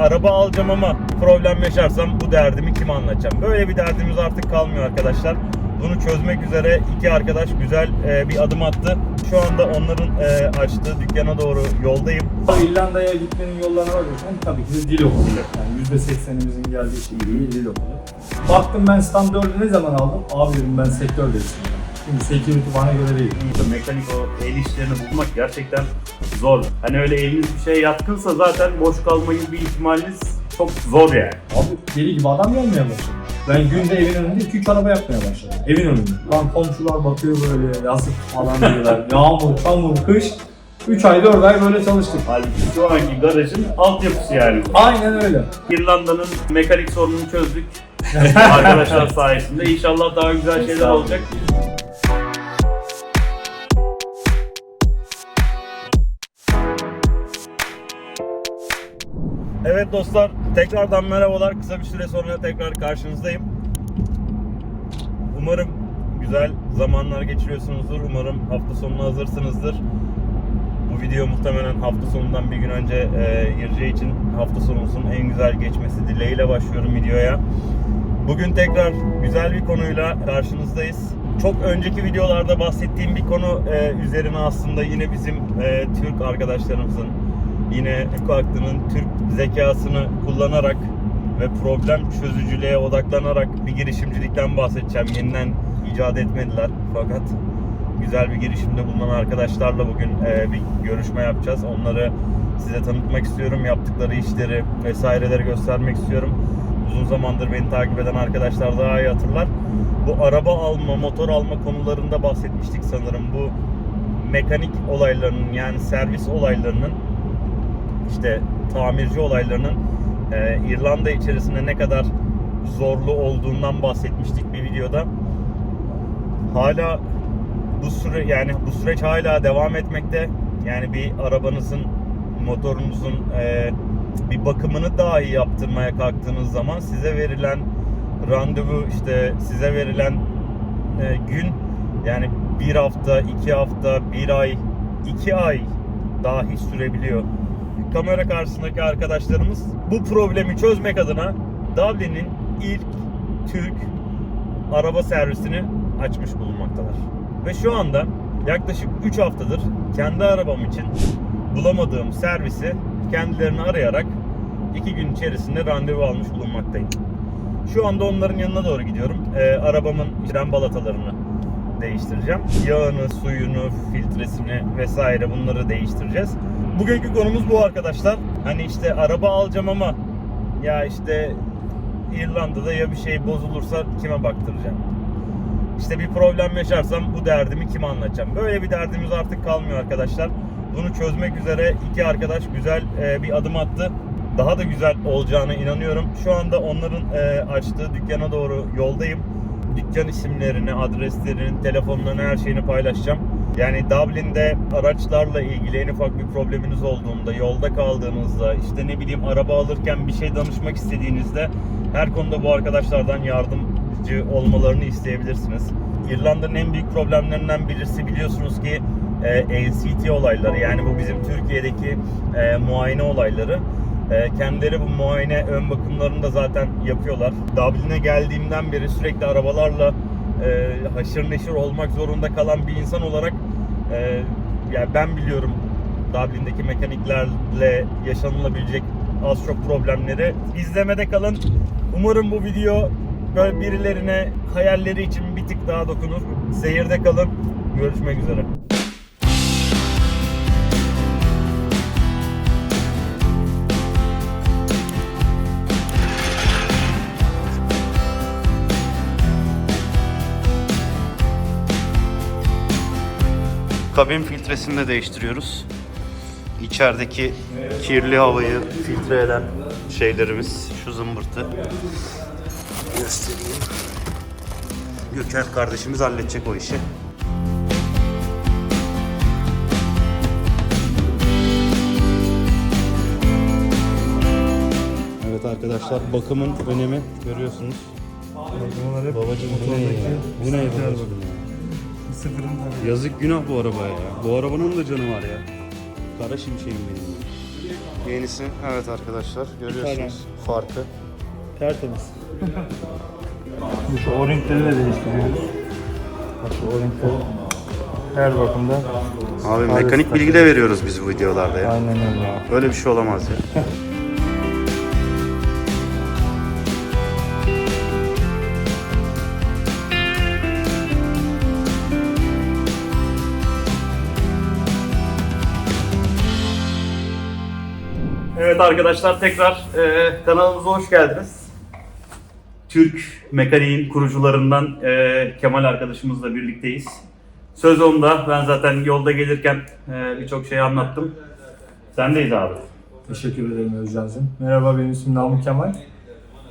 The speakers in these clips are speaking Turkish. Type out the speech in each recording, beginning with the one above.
araba alacağım ama problem yaşarsam bu derdimi kime anlatacağım? Böyle bir derdimiz artık kalmıyor arkadaşlar. Bunu çözmek üzere iki arkadaş güzel e, bir adım attı. Şu anda onların e, açtığı dükkana doğru yoldayım. İrlanda'ya gitmenin yollarına bakıyorsan tabii ki de dil okulu. Yani %80'imizin geldiği şey dil okulu. Baktım ben stand 4'ü ne zaman aldım? Abi dedim ben sektör değiştirdim. Çünkü security bana göre değil. Mekanik o el işlerini bulmak gerçekten zor. Hani öyle eliniz bir şey yatkınsa zaten boş kalma gibi bir ihtimaliniz çok zor yani. Abi deli gibi adam gelmeye başladı. Ben günde evin önünde 2-3 araba yapmaya başladım. Evin önünde. Lan komşular bakıyor böyle yazık falan diyorlar. Yağmur, çamur, kış. 3 ay 4 ay böyle çalıştık. Halbuki şu anki garajın altyapısı yani. Aynen öyle. İrlanda'nın mekanik sorununu çözdük. Arkadaşlar sayesinde. İnşallah daha güzel şeyler olacak. Evet dostlar, tekrardan merhabalar. Kısa bir süre sonra tekrar karşınızdayım. Umarım güzel zamanlar geçiriyorsunuzdur. Umarım hafta sonuna hazırsınızdır. Bu video muhtemelen hafta sonundan bir gün önce e, gireceği için hafta sonumuzun en güzel geçmesi dileğiyle başlıyorum videoya. Bugün tekrar güzel bir konuyla karşınızdayız. Çok önceki videolarda bahsettiğim bir konu e, üzerine aslında yine bizim e, Türk arkadaşlarımızın yine Eko Aklı'nın Türk zekasını kullanarak ve problem çözücülüğe odaklanarak bir girişimcilikten bahsedeceğim. Yeniden icat etmediler fakat güzel bir girişimde bulunan arkadaşlarla bugün e, bir görüşme yapacağız. Onları size tanıtmak istiyorum. Yaptıkları işleri vesaireleri göstermek istiyorum. Uzun zamandır beni takip eden arkadaşlar daha iyi hatırlar. Bu araba alma, motor alma konularında bahsetmiştik sanırım. Bu mekanik olaylarının yani servis olaylarının işte tamirci olaylarının e, İrlanda içerisinde ne kadar zorlu olduğundan bahsetmiştik bir videoda. Hala bu süre yani bu süreç hala devam etmekte. Yani bir arabanızın motorunuzun e, bir bakımını dahi yaptırmaya kalktığınız zaman size verilen randevu işte size verilen e, gün yani bir hafta, iki hafta, bir ay, iki ay dahi sürebiliyor. Kamera karşısındaki arkadaşlarımız bu problemi çözmek adına Dublin'in ilk Türk araba servisini açmış bulunmaktalar. Ve şu anda yaklaşık 3 haftadır kendi arabam için bulamadığım servisi kendilerini arayarak 2 gün içerisinde randevu almış bulunmaktayım. Şu anda onların yanına doğru gidiyorum. Ee, arabamın fren balatalarını değiştireceğim. Yağını, suyunu, filtresini vesaire bunları değiştireceğiz. Bugünkü konumuz bu arkadaşlar. Hani işte araba alacağım ama ya işte İrlanda'da ya bir şey bozulursa kime baktıracağım? İşte bir problem yaşarsam bu derdimi kime anlatacağım? Böyle bir derdimiz artık kalmıyor arkadaşlar. Bunu çözmek üzere iki arkadaş güzel e, bir adım attı. Daha da güzel olacağına inanıyorum. Şu anda onların e, açtığı dükkana doğru yoldayım. Dükkan isimlerini, adreslerini, telefonlarını, her şeyini paylaşacağım. Yani Dublin'de araçlarla ilgili en ufak bir probleminiz olduğunda, yolda kaldığınızda, işte ne bileyim araba alırken bir şey danışmak istediğinizde her konuda bu arkadaşlardan yardımcı olmalarını isteyebilirsiniz. İrlanda'nın en büyük problemlerinden birisi biliyorsunuz ki e, NCT olayları yani bu bizim Türkiye'deki e, muayene olayları. E, kendileri bu muayene ön bakımlarını da zaten yapıyorlar. Dublin'e geldiğimden beri sürekli arabalarla e, haşır neşir olmak zorunda kalan bir insan olarak e, yani ben biliyorum Dublin'deki mekaniklerle yaşanılabilecek az çok problemleri. İzlemede kalın. Umarım bu video böyle birilerine hayalleri için bir tık daha dokunur. Seyirde kalın. Görüşmek üzere. Kabin filtresini de değiştiriyoruz. İçerideki kirli havayı filtre eden şeylerimiz şu zımbırtı. Göstereyim. Gürken kardeşimiz halledecek o işi. Evet arkadaşlar bakımın önemi görüyorsunuz. Babacım bu ne ya? Bu ne ya? Sıfırın tabii. Yazık günah bu arabaya ya. Bu arabanın da canı var ya. Kara şimşeğim benim ya. Yenisi evet arkadaşlar görüyorsunuz farkı. Tertemiz. Bu şu o-ringleri de değiştiriyoruz. Bak şu o-ringleri her bakımda Abi Mekanik bilgi de veriyoruz biz bu videolarda ya. aynen öyle abi. Öyle bir şey olamaz ya. arkadaşlar tekrar e, kanalımıza hoş geldiniz. Türk mekaniğin kurucularından e, Kemal arkadaşımızla birlikteyiz. Söz onda. Ben zaten yolda gelirken e, birçok şey anlattım. Sendeyiz abi. Teşekkür ederim Özcan'cığım. Merhaba benim ismim Namık Kemal.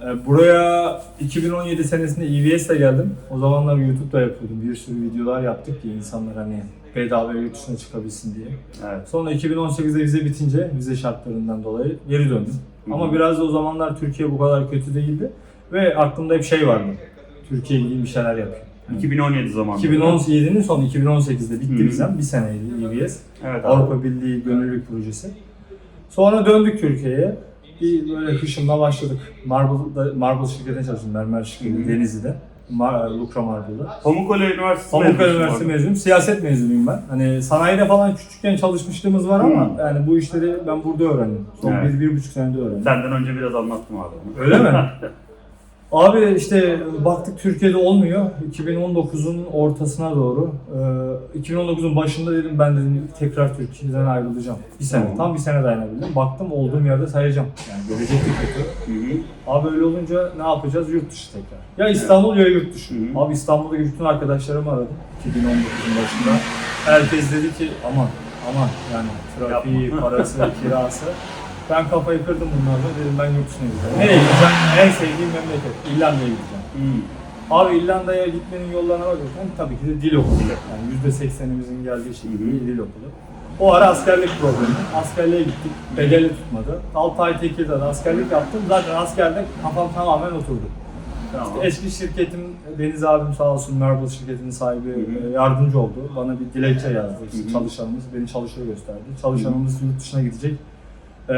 Ee, Buraya 2017 senesinde EVS'le geldim. O zamanlar YouTube'da yapıyordum. Bir sürü videolar yaptık ki insanlar hani bedava yurt dışına çıkabilsin diye. Evet. Sonra 2018'de vize bitince, vize şartlarından dolayı geri döndüm. Hı hı. Ama biraz da o zamanlar Türkiye bu kadar kötü değildi. Ve aklımda bir şey vardı. Türkiye ilgili bir şeyler yapayım. 2017 zamanı. 2017'nin sonu 2018'de bitti Hı hı. vizem. Bir seneydi EVS. Evet abi. Avrupa Birliği gönüllülük projesi. Sonra döndük Türkiye'ye. Bir böyle hışımla başladık. Marble'da, Marble şirketine çalıştım. Mermer şirketi. Denizli'de. Mar Lukra Marble'da. Pamukkale Üniversitesi Pamukkale Üniversitesi abi. mezunuyum. Siyaset mezunuyum ben. Hani sanayide falan küçükken çalışmışlığımız var ama Hı. yani bu işleri ben burada öğrendim. Son Evet. bir, bir buçuk senede öğrendim. Senden önce biraz anlattım abi. Öyle mi? Abi işte baktık Türkiye'de olmuyor. 2019'un ortasına doğru. e, 2019'un başında dedim ben dedim tekrar Türkiye'den ayrılacağım. Bir sene, Tamam. tam bir sene dayanabildim. Baktım olduğum yerde sayacağım. Yani gelecek de kötü. Abi öyle olunca ne yapacağız? Yurt dışı tekrar. Ya İstanbul ya yurt dışı. Hı hı. Abi İstanbul'daki bütün arkadaşlarımı aradım 2019'un başında. Herkes dedi ki aman aman yani trafiği, Yapma. parası, kirası. Ben kafayı kırdım bunlarla dedim ben yurt dışına gideceğim. Nereye gideceğim? En sevdiğim memleket. İrlanda'ya gideceğim. Hı. Abi İrlanda'ya gitmenin yollarına bakıyorsan tabii ki de dil okulu. Yani %80'imizin geldiği şey hı. dil okulu. O ara askerlik problemi. Askerliğe gittik. Bedeli tutmadı. 6 ay Tekirdağ'da askerlik yaptım. Zaten askerde kafam tamamen oturdu. Tamam. Eski şirketim Deniz abim sağ olsun Marble şirketinin sahibi Hı hı. e, yardımcı oldu. Bana bir dilekçe yazdı. İşte Hı hı. çalışanımız beni çalışıyor gösterdi. Çalışanımız yurt dışına gidecek. E,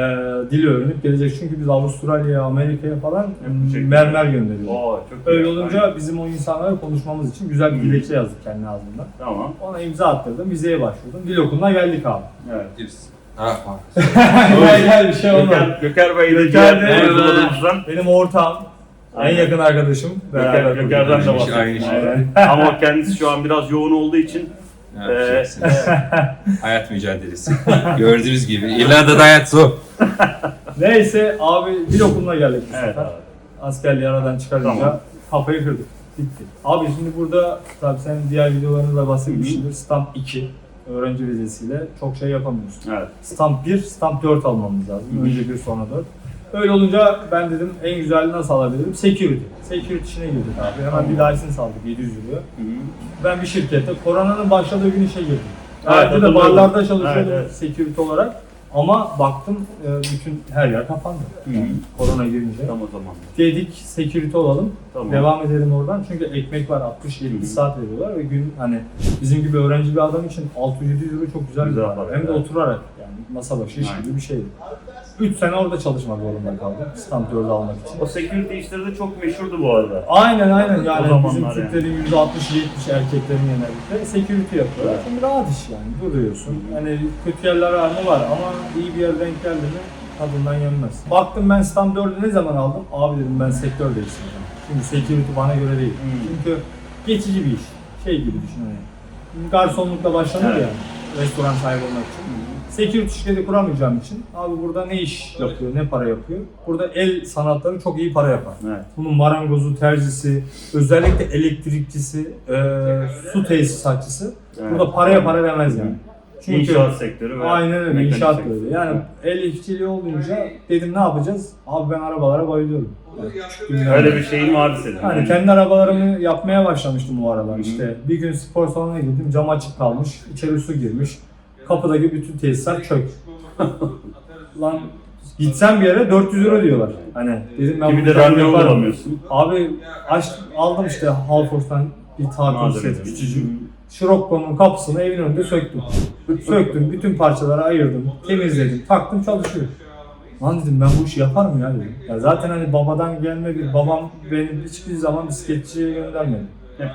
dil öğrenip gelecek. Çünkü biz Avustralya'ya, Amerika'ya falan Yapacak. mermer gönderiyoruz. Oo, çok iyi. Öyle olunca bizim o insanlara konuşmamız için güzel bir dilekçe yazdık kendi ağzından. Tamam. Ona imza attırdım, vizeye başvurdum. Dil okuluna geldik abi. Evet. Ha, gel gel bir şey olmadı. Göker, Göker Bey de diğer mevzularımızdan. Benim ortağım, en Aynen. yakın arkadaşım. Göker, Beraber Göker'den de Aynı bahsettim. şey, aynı şey. Aynen. Ama kendisi şu an biraz yoğun olduğu için Ne Ee, yapacaksınız? hayat mücadelesi. Gördüğünüz gibi İrlanda'da hayat zor. Neyse abi dil okuluna geldik bu Evet sefer. abi. Askerliği aradan çıkarınca Tamam. kafayı kırdık. Bitti. Abi şimdi burada tabii sen diğer videolarında bahsetmişsindir. Stamp 2 öğrenci vizesiyle çok şey yapamıyorsun. Evet. Stamp 1, Stamp 4 almamız lazım. Önce 1 sonra 4. Öyle olunca ben dedim en güzelini nasıl alabilirim? Security. Security işine girdik abi. Hemen bir license aldık 700 euro. Ben bir şirkette koronanın başladığı gün işe girdim. Evet, Evet, de hatırlıyorum. barlarda çalışıyordum Evet, evet. security olarak. Ama baktım e, bütün her yer kapandı. Hı. Korona girince. Tam o zaman. Dedik security olalım. Tamam. Devam edelim oradan. Çünkü ekmek var 60-70 Hı hı. saat veriyorlar ve gün hani bizim gibi öğrenci bir adam için 600-700 euro çok güzel, Güzel bir para. para, Hem de evet. oturarak yani masa başı iş Aynen. gibi bir şeydi. 3 sene orada çalışmak zorunda kaldım. 4'ü almak için. O security işleri de çok meşhurdu bu arada. Aynen aynen yani zamanlar bizim yani. Türklerin %60-70 erkeklerin genellikle security yapıyorlar. Evet. Şimdi rahat iş yani duruyorsun. Hani kötü yerler var mı var ama iyi bir yer denk geldi mi tadından yenmez. Baktım ben stand 4'ü ne zaman aldım? Abi dedim ben sektör değiştireceğim. Çünkü security bana göre değil. Hmm. Çünkü geçici bir iş. Şey gibi düşün hani. Garsonlukla başlanır Evet. ya restoran sahibi olmak için. Security şirketi kuramayacağım için abi burada ne iş yapıyor, ne para yapıyor? Burada el sanatları çok iyi para yapar. Evet. Bunun marangozu, terzisi, özellikle elektrikçisi, e, su tesisatçısı Evet. burada paraya para demez yani. Çünkü İnşaat sektörü ve aynen öyle inşaat sektörü. böyle. Yani el işçiliği olunca dedim ne yapacağız? Abi ben arabalara bayılıyorum. Yani Öyle bir şeyin vardı senin. Hani kendi arabalarımı yapmaya başlamıştım o aralar Hı hı. işte. Bir gün spor salonuna gittim cam açık kalmış, içeri su girmiş. Kapıdaki bütün tesisat çök. Lan gitsem bir yere 400 euro diyorlar. Hani dedim ben Kimi bu de işleri randevu yaparım. bulamıyorsun. Abi aç, aldım işte Halforce'dan bir tatil Malzeme. set küçücük. Kapısını evin önünde söktüm. söktüm, bütün parçaları ayırdım, temizledim, taktım çalışıyor. Lan dedim ben bu işi yapar mı ya dedim. Ya zaten hani babadan gelme bir babam benim hiçbir zaman bisikletçiye göndermedi.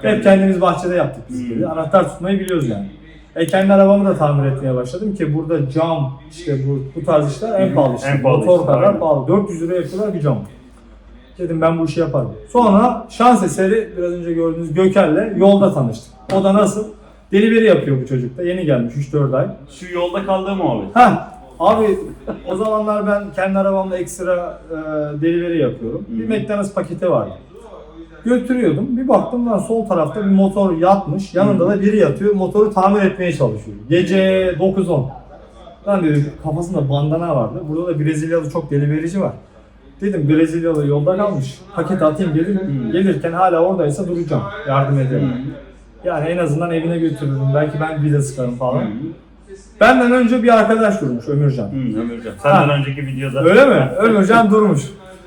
Hep kendimiz bahçede yaptık bisikleti. Hmm. Anahtar tutmayı biliyoruz yani. E kendi arabamı da tamir etmeye başladım ki burada cam işte bu, bu tarz işler en pahalı en pahalı Motor kadar aynen. pahalı. 400 lira yapıyorlar bir cam. Dedim ben bu işi yaparım. Sonra şans eseri biraz önce gördüğünüz Göker'le yolda tanıştık. O da nasıl? Delivery yapıyor bu çocuk da. Yeni gelmiş 3-4 ay. Şu yolda kaldığım abi. Ha abi o zamanlar ben kendi arabamla ekstra e, delivery yapıyorum. Bir. McDonald's paketi vardı. Götürüyordum. Bir baktım lan sol tarafta bir motor yatmış. Yanında da biri yatıyor. Motoru tamir etmeye çalışıyor. Gece 9-10. Lan dedim kafasında bandana vardı. Burada da Brezilyalı çok deliverici var. Dedim Brezilyalı yolda kalmış. Paket atayım dedim. Hı. Gelirken hala oradaysa duracağım. Yardım ederim. Yani en azından evine götürürüm. Belki ben bir de sıkarım falan. Benden önce bir arkadaş durmuş Ömürcan. Hı, Ömürcan. Senden Ha. önceki videoda. Öyle mi? Ömürcan durmuş.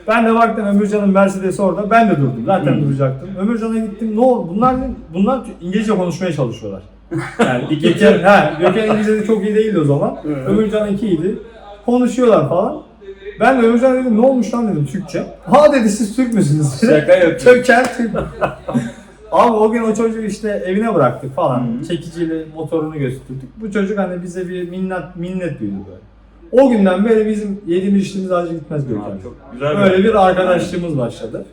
Ben de baktım Ömürcan'ın Mercedes'i orada. Ben de durdum. Zaten Hmm. duracaktım. Ömürcan'a gittim. Ne oldu? Bunlar bunlar İngilizce konuşmaya çalışıyorlar. Yani Gökhan, ha, Gökhan İngilizce çok iyi değildi o zaman. Evet. Ömürcan'ınki iyiydi. Konuşuyorlar falan. Ben de Ömürcan dedim ne olmuş lan dedim Türkçe. Ha dedi siz Türk müsünüz? Şaka yapıyor. Köken Türk. Abi o gün o çocuğu işte evine bıraktık falan. Çekiciyle motorunu götürdük. Bu çocuk hani bize bir minnet minnet duydu böyle. O günden beri bizim yediğimiz içtiğimiz acı gitmez Gökhan. Abi, Çok güzel Böyle bir arkadaşlığımız başladı.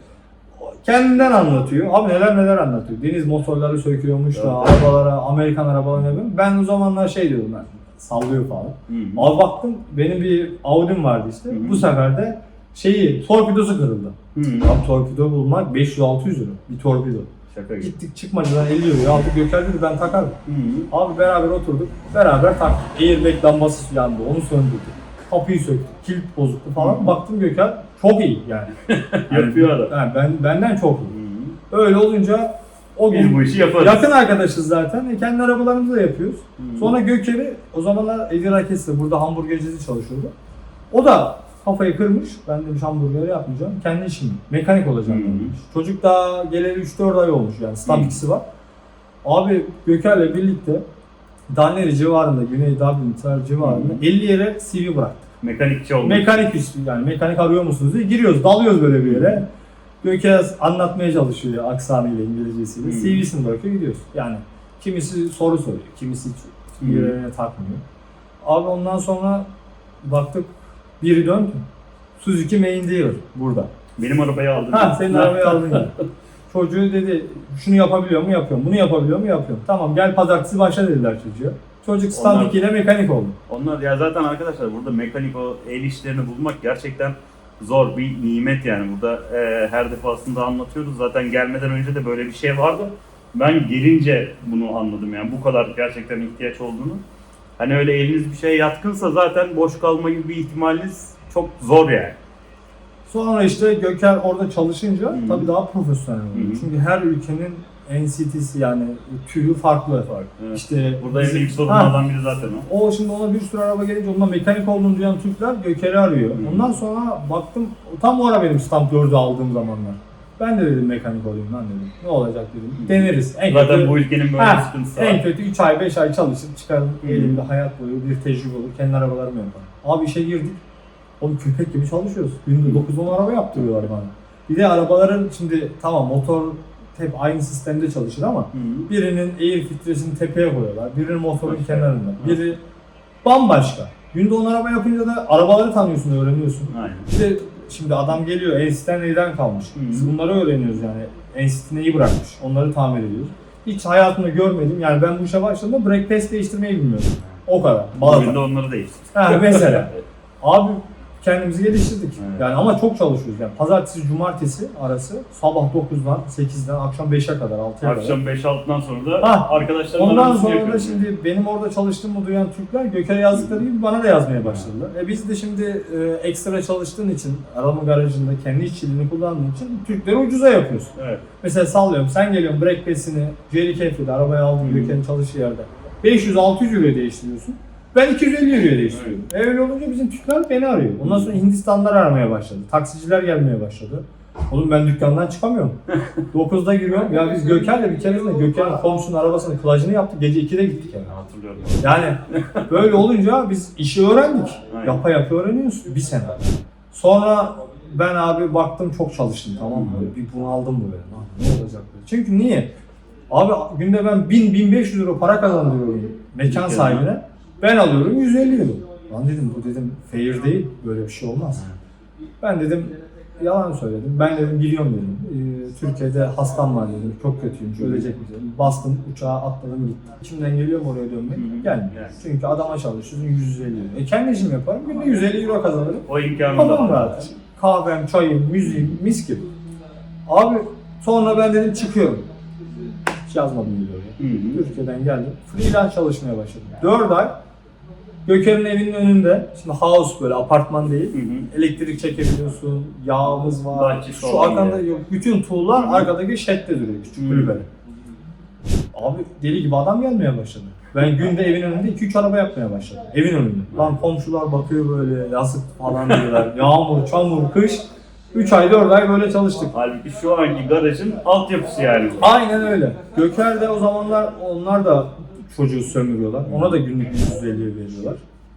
Kendinden anlatıyor. Abi neler neler anlatıyor. Deniz motorları söküyormuş da Evet. arabalara, Amerikan arabalarına. Ben o zamanlar şey diyordum ben. Sallıyor falan. Hı hı. Abi baktım benim bir Audi'm vardı işte. Hı hı. Bu sefer de şeyi torpidosu kırıldı. Hı. Abi torpido bulmak 500-600 lira. Bir torpido. Şaka gibi. Gittik çıkmacadan 50 euro aldık. Göker dedi ben takarım. Hı hı. Abi beraber oturduk. Beraber taktık. Airbag lambası yandı. Onu söndürdük. Kapıyı söktük. Kilit bozuktu falan. Baktım Göker çok iyi yani. Yapıyor adam. Yani ben, benden çok iyi. Hı hı. Öyle olunca o Biz bu gün işi yaparız. yakın arkadaşız zaten. E, kendi arabalarımızı da yapıyoruz. Hı. Sonra Göker'i o zamanlar Edir Rakes'te burada hamburgercisi çalışıyordu. O da kafayı kırmış. Ben demiş hamburger yapmayacağım. Kendi işim. Mekanik olacağım Hı hı. demiş. Çocuk daha geleli 3-4 ay olmuş yani. Stamp Hı. ikisi var. Abi Göker'le birlikte Daneri civarında, Güney Dublin civarında Hı. 50 yere CV bıraktık. Mekanikçi olmuş. Mekanik üstü yani mekanik arıyor musunuz diye giriyoruz, dalıyoruz böyle bir yere. Göker anlatmaya çalışıyor aksanıyla, İngilizcesiyle. Hı. CV'sini bırakıyor gidiyoruz. Yani kimisi soru soruyor, kimisi hiç yerine takmıyor. Abi ondan sonra baktık biri döndü. Suzuki main dealer burada. Benim arabayı aldın. Ha senin arabayı aldın ya. Çocuğu dedi şunu yapabiliyor mu yapıyorum, bunu yapabiliyor mu yapıyorum. Tamam gel pazartesi başla dediler çocuğa. Çocuk stand Onlar- 2 ile mekanik oldu. Onlar ya zaten arkadaşlar burada mekanik o el işlerini bulmak gerçekten zor bir nimet yani. Burada e, her defasında anlatıyoruz. Zaten gelmeden önce de böyle bir şey vardı. Ben gelince bunu anladım yani bu kadar gerçekten ihtiyaç olduğunu. Hani öyle eliniz bir şeye yatkınsa zaten boş kalma gibi bir ihtimaliniz çok zor yani. Sonra işte Göker orada çalışınca Hı. tabii daha profesyonel oldu. Hı. Çünkü her ülkenin NCT'si yani türü farklı. Evet. İşte Burada en bizim- büyük Ha, sorunlardan biri zaten o. O şimdi ona bir sürü araba gelince ondan mekanik olduğunu duyan Türkler Göker'i arıyor. Hı. Ondan sonra baktım tam o ara benim stamp 4'ü aldığım zamanlar. Ben de dedim mekanik olayım lan dedim. Ne olacak dedim. Hı. Deneriz. En Zaten kötü, bu ülkenin böyle Ha, sıkıntısı en kötü 3 ay 5 ay çalışır çıkarım Hı. elimde hayat boyu bir tecrübe olur. Kendi arabalarımı yaparım. Abi işe girdik. Oğlum köpek gibi çalışıyoruz. Günde 9-10 araba yaptırıyorlar bana. Bir de arabaların şimdi tamam motor hep aynı sistemde çalışır ama Hı. Birinin air filtresini tepeye koyuyorlar. Birinin motorun kenarında. Hı. Biri bambaşka. Günde 10 araba yapınca da arabaları tanıyorsun, öğreniyorsun. Aynen. De şimdi adam geliyor, Ensit'ten neyden kalmış. Biz bunları öğreniyoruz yani. Ensit'i neyi bırakmış, onları tamir ediyoruz. Hiç hayatımda görmedim. Yani ben bu işe başladığımda brake pads değiştirmeyi bilmiyordum. O kadar. Bugün de onları değiştir. Ha, mesela. Abi kendimizi geliştirdik. Evet. Yani ama çok çalışıyoruz. Yani pazartesi, cumartesi arası sabah 9'dan 8'den akşam 5'e kadar 6'ya kadar. Akşam 5-6'dan sonra da Ha, arkadaşlarımla Ondan sonra da şimdi benim orada çalıştığımı duyan Türkler Göker'e yazdıkları gibi bana da yazmaya başladılar. E biz de şimdi e, ekstra çalıştığın için, arama garajında kendi işçiliğini kullandığın için Türkleri ucuza yapıyorsun. Evet. Mesela sallıyorum sen geliyorsun brake pedini Jerry Kefli'de arabaya aldın. Göker'in çalıştığı yerde 500-600 euroya değiştiriyorsun. Ben 250 euroya değiştiriyorum. Öyle olunca bizim Türkler beni arıyor. Ondan sonra Hindistanlılar aramaya başladı. Taksiciler gelmeye başladı. Oğlum ben dükkandan çıkamıyorum. 9'da giriyorum. Ya biz Göker'le bir keresinde Göker'in komşunun arabasının klajını yaptık. Gece 2'de gittik yani. Hatırlıyorum. Yani böyle olunca biz işi öğrendik. Aynen. Yapa yapa öğreniyorsun bir sene. Sonra ben abi baktım çok çalıştım tamam mı? Böyle bir bunaldım böyle. Lan ne olacak böyle? Çünkü niye? Abi günde ben 1000-1500 euro para kazandırıyorum mekan Mekan. sahibine. Ben alıyorum 150 euro. Lan dedim bu dedim fair değil. Böyle bir şey olmaz. Ben dedim yalan söyledim. Ben dedim gidiyorum dedim. Ee, Türkiye'de hastam var dedim. Çok kötüyüm. Ölecek mi dedim. Bastım uçağa atladım gittim. İçimden geliyor mu oraya dönmek? Hı hı. Gelmiyor. Yani. Çünkü adama çalışıyorsun 150 euro. E kendi işimi yaparım. Günde 150 euro kazanırım. O imkanı da var. rahat. Kahvem, çayım, müziğim, mis gibi. Abi sonra ben dedim çıkıyorum. Hiç yazmadım hı. Türkiye'den geldim. Freelance çalışmaya başladım. 4 ay Göker'in evinin önünde, şimdi house böyle apartman değil. Hı hı. Elektrik çekebiliyorsun, yağımız var. Bahçesi Şu olan arkada yer. yok. Bütün tuğlar arkadaki şedde duruyor küçük Hı. kulübede. Abi deli gibi adam gelmeye başladı. Ben günde evin önünde 2-3 araba yapmaya başladım. Evin önünde. Lan komşular bakıyor böyle yazık falan diyorlar. Yağmur, çamur, kış. 3 ay 4 ay böyle çalıştık. Halbuki şu anki garajın altyapısı yani. bu. Aynen öyle. Göker'de o zamanlar onlar da çocuğu sömürüyorlar. Ona da günlük 150 veriyorlar.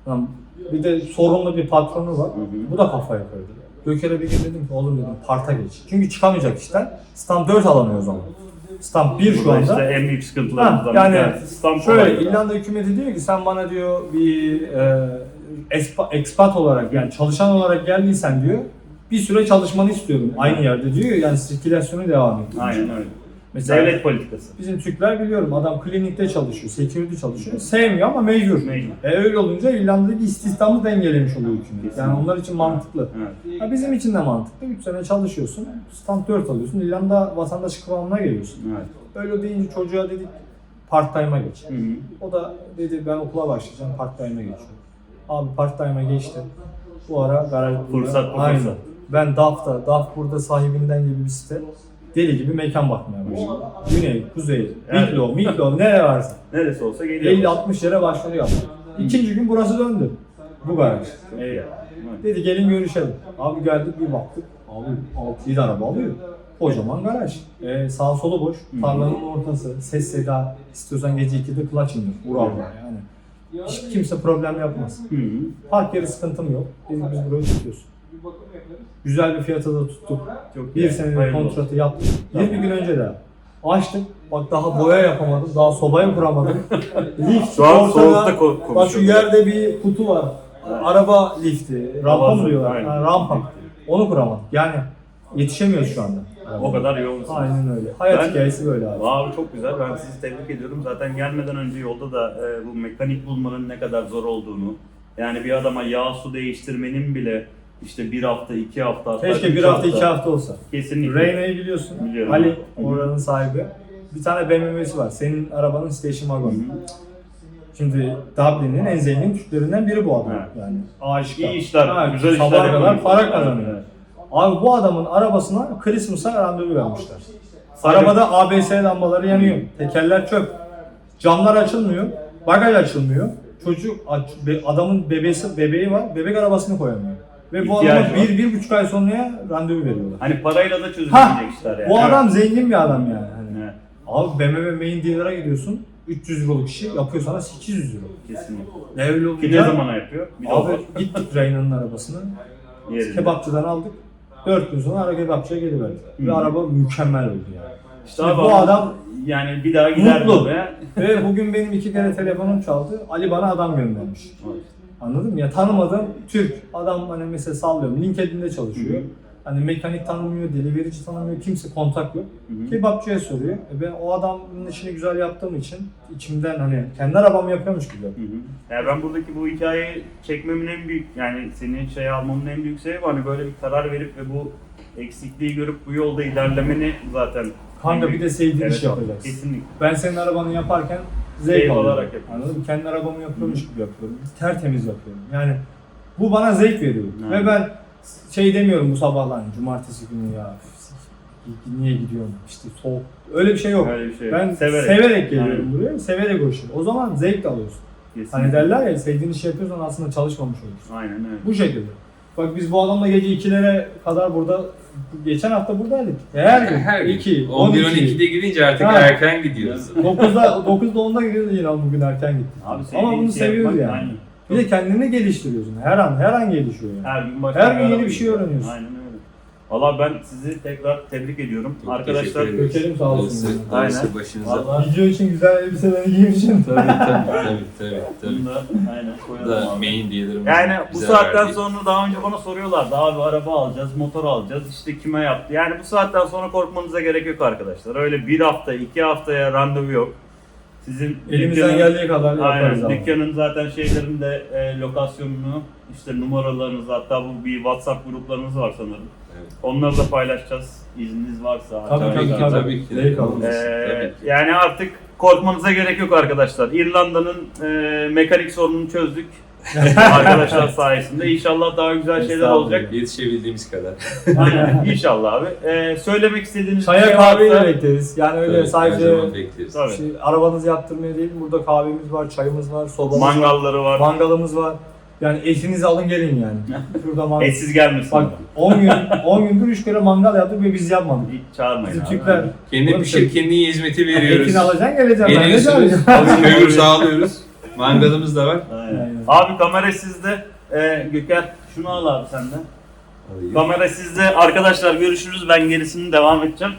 Lan bir de sorunlu bir patronu var. Bu da kafaya koydu. Göker'e bir gün dedim ki oğlum dedim parta geç. Çünkü çıkamayacak işten. Stamp 4 alamıyor o zaman. Stamp 1 şu anda. işte en büyük sıkıntılarımızdan yani tanesi. Stamp Şöyle. İrlanda hükümeti diyor ki sen bana diyor bir e, expa- expat olarak yani çalışan olarak geldiysen diyor bir süre çalışmanı istiyorum aynı yerde diyor yani sirkülasyonu devam ediyor. Aynen öyle. Mesela Devlet politikası. bizim Türkler biliyorum adam klinikte çalışıyor, security çalışıyor. Sevmiyor ama mecbur. Mecbur. E öyle olunca İrlanda'daki istihdamı dengelemiş oluyor hükümet. Yani onlar için mantıklı. Evet. Ha bizim için de mantıklı. 3 sene çalışıyorsun, stamp 4 alıyorsun, İrlanda vatandaşı kıvamına geliyorsun. Evet. Öyle deyince çocuğa dedik part time'a geç. Hı hı. O da dedi ben okula başlayacağım, part time'a geçiyorum. Abi part time'a geçti. Bu ara garaj Fırsat bu fırsat. Ben DAF'ta, DAF burada sahibinden gibi bir site. Deli gibi mekan bakmaya başladım. Güney, kuzey, Evet. Miklo, Miklo, nere varsa. Neresi olsa geliyor. 50-60 yere başvuru yaptım. İkinci gün burası döndü. Bu garaj. İyi. Evet. Dedi gelin görüşelim. Abi geldik bir baktık. Abi 6-7 araba alıyor. Kocaman garaj. Ee, sağ solu boş. Hı. Tarlanın ortası. Ses seda. İstiyorsan gece 2'de clutch indir. Ural var yani. Hiç kimse problem yapmaz. Hı hı. Park yeri sıkıntım yok. Dedik biz burayı tutuyoruz. Güzel bir fiyata da tuttuk. Çok Bir iyi. senelik kontratı olsun. yaptık. 20 gün önce de açtık. Bak daha boya yapamadım. Daha sobayı kuramadım. Lift, Şu an ortada- soğukta Bak şu yerde bir kutu var. Araba lifti. Rampa mı diyorlar? Ha, rampa. Onu kuramadık. Yani yetişemiyoruz şu anda. O kadar yoğunsun. Aynen öyle. Hayat Ben- hikayesi böyle abi. Abi çok güzel. Ben sizi tebrik ediyorum. Zaten gelmeden önce yolda da e, bu mekanik bulmanın ne kadar zor olduğunu, yani bir adama yağ su değiştirmenin bile işte bir hafta, iki hafta, hatta Keşke üç bir hafta iki hafta olsa. Kesinlikle. Reyna'yı biliyorsun. Biliyorum. Ali oranın sahibi. Bir tane BMW'si var. Senin arabanın station wagon. Şimdi Dublin'in en zengin Türklerinden biri bu adam. Evet. Yani aşıkta. İyi işler, güzel işler Sabaha kadar yapıyor. para kazanıyor. Evet. Abi bu adamın arabasına Christmas'a randevu vermişler. Arabada ABS lambaları yanıyor. Tekerler çöp. Camlar açılmıyor. Bagaj açılmıyor. Çocuk aç- be- adamın bebeği bebeği var. Bebek arabasını koyamıyor. Ve bu İhtiyacı adama var. bir, bir buçuk ay sonraya randevu veriyorlar. Hani parayla da Ha, çözülecek işler yani. bu adam zengin bir adam yani. Hani. Evet, Abi BMW main dealer'a gidiyorsun. 300 euroluk işi yapıyor sana 800 euro. kesinlikle. Ne öyle Ki olunca ne zamana yapıyor? Bir de o var. Abi gittik Reyna'nın arabasını. Yerinde. Kebapçıdan aldık. 4 gün sonra ara kebapçıya geliverdik. Ve Hı. araba mükemmel oldu yani. İşte abi bu adam yani bir daha gider Mutlu. buraya. ve bugün benim iki kere telefonum çaldı. Ali bana adam göndermiş. Anladın mı? Ya tanımadığım Türk. Adam hani mesela sallıyorum LinkedIn'de çalışıyor. Hı hı. Hani mekanik tanımıyor, deliverici tanımıyor, kimse kontak yok. Hı hı. Kebapçıya soruyor. E ben o adamın işini güzel yaptığım için içimden hani kendi arabamı yapıyormuş gibi yapıyorum. Hı hı. Yani ben buradaki bu hikayeyi çekmemin en büyük yani seni şey almamın en büyük sebebi hani böyle bir karar verip ve bu eksikliği görüp bu yolda ilerlemeni zaten Kanka bir de sevdiğin Evet abi, yapacaksın. Kesinlikle. Ben senin arabanı yaparken zevk Zevk alıyorum. olarak yapıyorsun. Anladın mı? Kendi arabamı yapıyormuş gibi yapıyorum. Tertemiz yapıyorum. Yani bu bana zevk veriyor. Evet. Ve ben şey demiyorum bu sabahlar cumartesi günü ya niye gidiyorum işte soğuk. Öyle bir şey yok. Öyle bir şey. Ben severek. severek, geliyorum Aynen. buraya. Severek uğraşıyorum. O zaman zevk de alıyorsun. Kesinlikle. Hani derler ya sevdiğin işi yapıyorsan aslında çalışmamış olursun. Aynen öyle. Bu şekilde. Bak biz bu adamla gece 2'lere kadar burada geçen hafta buradaydık. Her gün. Her gün. 2, 11-12'de gidince artık Ha. erken gidiyoruz. 9'da 9'da 10'da gidiyordu yine ama bugün erken gitti. Abi Ama bunu şey seviyoruz yapmak- yani. Aynen. Bir de kendini geliştiriyorsun. Her an her an gelişiyor yani. Her gün başka Her gün araba yeni bir şey gidiyor. öğreniyorsun. Aynen öyle. Valla ben sizi tekrar tebrik ediyorum. Çok Arkadaşlar teşekkür ederiz. Sağ olsun. Aynen. başınıza. Vallahi Video için güzel elbiseleri giymişsin. Tabii tabii tabii tabii. tabii. bunu da aynen Bu koyalım da abi. main dealer'ımız. Yani bu bize saatten verdiği- sonra daha önce bana soruyorlardı abi araba alacağız, motor alacağız işte kime yaptı. Yani bu saatten sonra korkmanıza gerek yok arkadaşlar. Öyle bir hafta, iki haftaya randevu yok. Sizin Elimizden dükkanın- geldiği kadar yaparız Aynen. ama. Dükkanın zaten şeylerinde e, lokasyonunu, işte numaralarınızı hatta bu bir WhatsApp gruplarınız var sanırım. Evet. Onları da paylaşacağız. İzniniz varsa. Tabii tabii ki, tabii. Zevk alırız. Ee, Tabii ki. yani artık korkmanıza gerek yok arkadaşlar. İrlanda'nın e, mekanik sorununu çözdük. Arkadaşlar sayesinde. İnşallah daha güzel şeyler olacak. Yetişebildiğimiz kadar. Aynen. İnşallah abi. Ee, söylemek istediğiniz Çaya şey kahveyi de varsa... bekleriz. Yani öyle Tabii, Her sadece zaman bekleriz. Tabii. şey, arabanızı yaptırmaya değil, burada kahvemiz var, çayımız var, sobamız var, Mangalları var. mangalımız var. Yani etinizi alın gelin yani. Şurada mangal. Etsiz gelmesin. Bak 10 gün 10 gündür 3 kere mangal yaptık ve biz yapmadık. Hiç çağırmayın Bizim abi. Türkler Kendi Oğlum pişir, kendi iyi hizmeti veriyoruz. etini alacaksın geleceksin. Ben ne Geliyorsunuz, çağıracağım? kömür sağlıyoruz. Mangalımız da var. Aynen. Aynen. Abi kamera sizde. Ee, Göker şunu al abi senden. Kamera sizde. Arkadaşlar görüşürüz. Ben gerisini devam edeceğim.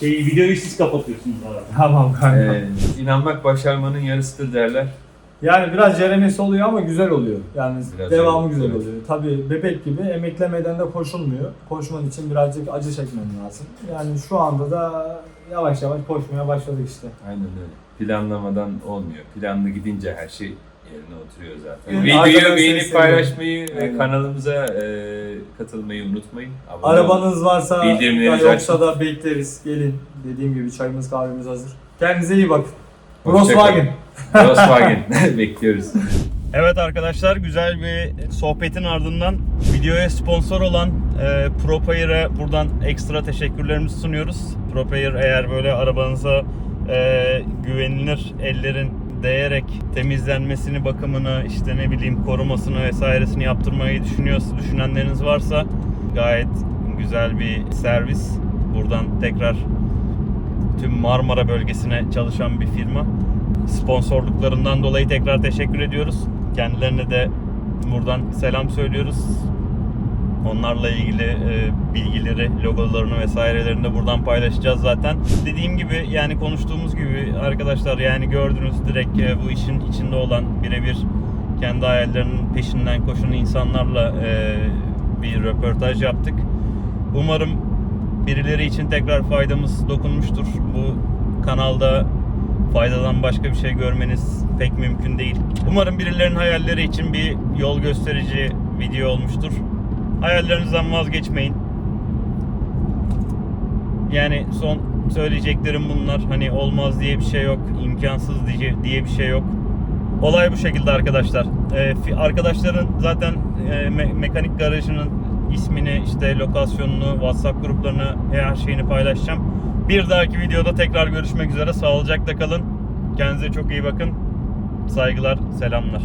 Şey, videoyu siz kapatıyorsunuz abi. Tamam kanka. Ee, inanmak başarmanın yarısıdır derler. Yani biraz ceremesi oluyor ama güzel oluyor. Yani Biraz devamı güzel evet. oluyor. Tabii bebek gibi emeklemeden de koşulmuyor. Koşman için birazcık acı çekmen lazım. Yani şu anda da yavaş yavaş koşmaya başladık işte. Aynen öyle. Planlamadan olmuyor. Planlı gidince her şey yerine oturuyor zaten. Evet, Videoyu beğenip paylaşmayı ve kanalımıza e, katılmayı unutmayın. Abone. Arabanız varsa ya yoksa da bekleriz. Gelin. Dediğim gibi çayımız kahvemiz hazır. Kendinize iyi bakın. Volkswagen. Volkswagen. Bekliyoruz. Evet arkadaşlar güzel bir sohbetin ardından videoya sponsor olan e, ProPayer'e buradan ekstra teşekkürlerimizi sunuyoruz. ProPayer eğer böyle arabanıza e, güvenilir ellerin değerek temizlenmesini, bakımını, işte ne bileyim korumasını vesairesini yaptırmayı düşünüyorsa, düşünenleriniz varsa gayet güzel bir servis. Buradan tekrar tüm Marmara bölgesine çalışan bir firma. Sponsorluklarından dolayı tekrar teşekkür ediyoruz. Kendilerine de buradan selam söylüyoruz. Onlarla ilgili e, bilgileri, logolarını vesairelerini de buradan paylaşacağız zaten. Dediğim gibi yani konuştuğumuz gibi arkadaşlar yani gördünüz direkt e, bu işin içinde olan birebir kendi hayallerinin peşinden koşan insanlarla e, bir röportaj yaptık. Umarım birileri için tekrar faydamız dokunmuştur. Bu kanalda faydadan başka bir şey görmeniz pek mümkün değil. Umarım birilerinin hayalleri için bir yol gösterici video olmuştur. Hayallerinizden vazgeçmeyin. Yani son söyleyeceklerim bunlar. Hani olmaz diye bir şey yok, imkansız diye, diye bir şey yok. Olay bu şekilde arkadaşlar. Ee, arkadaşların zaten e, me- mekanik garajının ismini, işte lokasyonunu, WhatsApp gruplarını, her şeyini paylaşacağım. Bir dahaki videoda tekrar görüşmek üzere. Sağlıcakla kalın. Kendinize çok iyi bakın. Saygılar, selamlar.